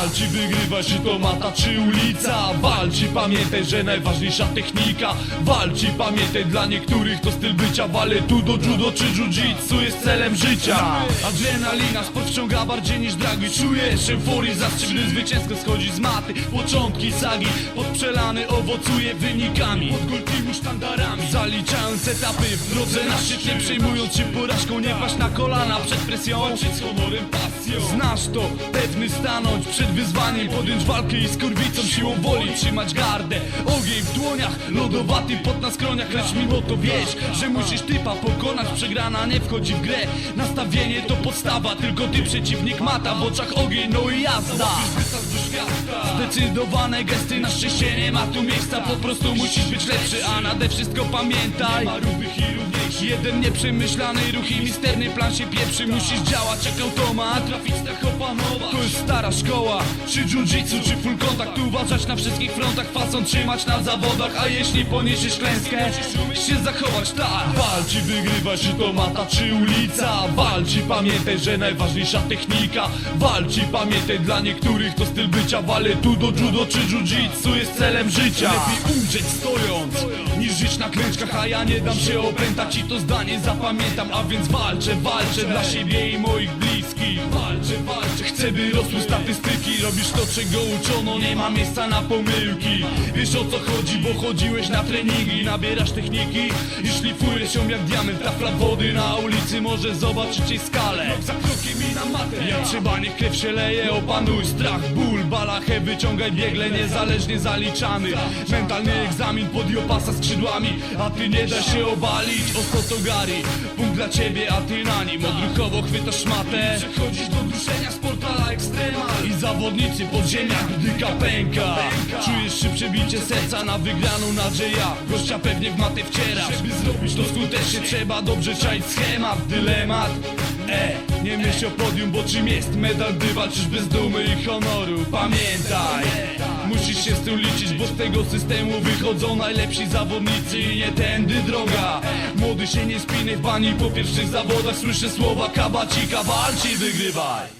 Walcz i wygrywa, czy to mata, czy ulica. Walcz i pamiętaj, że najważniejsza technika. Walcz i pamiętaj, dla niektórych to styl bycia Waletu do judo czy jiu-jitsu jest celem życia. Adrenalina, wciąga bardziej niż dragi. Czujesz euforię zastrzyk, gdy zwycięsko schodzi z maty. Początki sagi, podprzelany owocuje wynikami. Pod golfimu sztandarami Zaliczając etapy w drodze na szczyt Nie przejmując się porażką, nie paść na kolana. Przed presją Walczyć z honorem, pasją. Znasz to, pewny stanąć przed wyzwaniem Podjąć walkę i z kurwicą siłą woli Trzymać gardę, ogień w dłoniach Lodowaty pot na skroniach Lecz mimo to wiesz, że musisz typa pokonać Przegrana nie wchodzi w grę. Nastawienie to podstawa, tylko ty przeciwnik mata W oczach ogień, no i jazda Zdecydowane gesty, na szczęście nie ma tu miejsca. Po prostu musisz być lepszy, a nade wszystko pamiętaj. Ma równych i Jeden nieprzemyślany ruch i misterny plan się pieprzy. Musisz działać jak automat, trafić strach opanować To jest stara szkoła, czy jiu-jitsu, czy full kontakt Uważać na wszystkich frontach, fason trzymać na zawodach. A jeśli poniesiesz klęskę, się zachować tak. Walcz i wygrywaj, czy to mata, czy ulica. Walcz i pamiętaj, że najważniejsza technika. Walcz i pamiętaj, dla niektórych to styl bycia Waletu do judo czy jiu-jitsu jest celem życia. Lepiej umrzeć stojąc, niż żyć na klęczkach A ja nie dam się opętać i to zdanie zapamiętam. A więc walczę, walczę dla siebie i moich bliskich. Walczę, walczę, chcę by rosły statystyki. Robisz to czego uczono, nie ma miejsca na pomyłki. Wiesz o co chodzi, bo chodziłeś na treningi Nabierasz techniki. I szlifujesz ją jak diament Tafla wody na ulicy, może zobaczyć jej skalę. Za krokiem i na matę. Jak trzeba, niech krew się leje, opanuj strach, ból Balachę wyciągaj biegle, niezależnie zaliczany Mentalny egzamin pod opasa skrzydłami. A ty nie da się obalić, o to Gary Punkt dla ciebie, a ty na nim. Odruchowo chwytasz szmatę. Przechodzisz do duszenia I zawodnicy podziemia, gdy pęka Czujesz się przebicie serca na wygraną nadzieja. Gościa pewnie w matę wcierasz Żeby zrobić to skutecznie trzeba dobrze czaić schemat. Dylemat. E, nie myśl o podium, bo czym jest medal, gdy walczysz bez dumy i honoru? Pamiętaj, musisz się z tym liczyć, bo z tego systemu wychodzą najlepsi zawodnicy i nie tędy droga. Młody się nie spinaj w bani po pierwszych zawodach Słyszę słowa kabacika, walcz i wygrywaj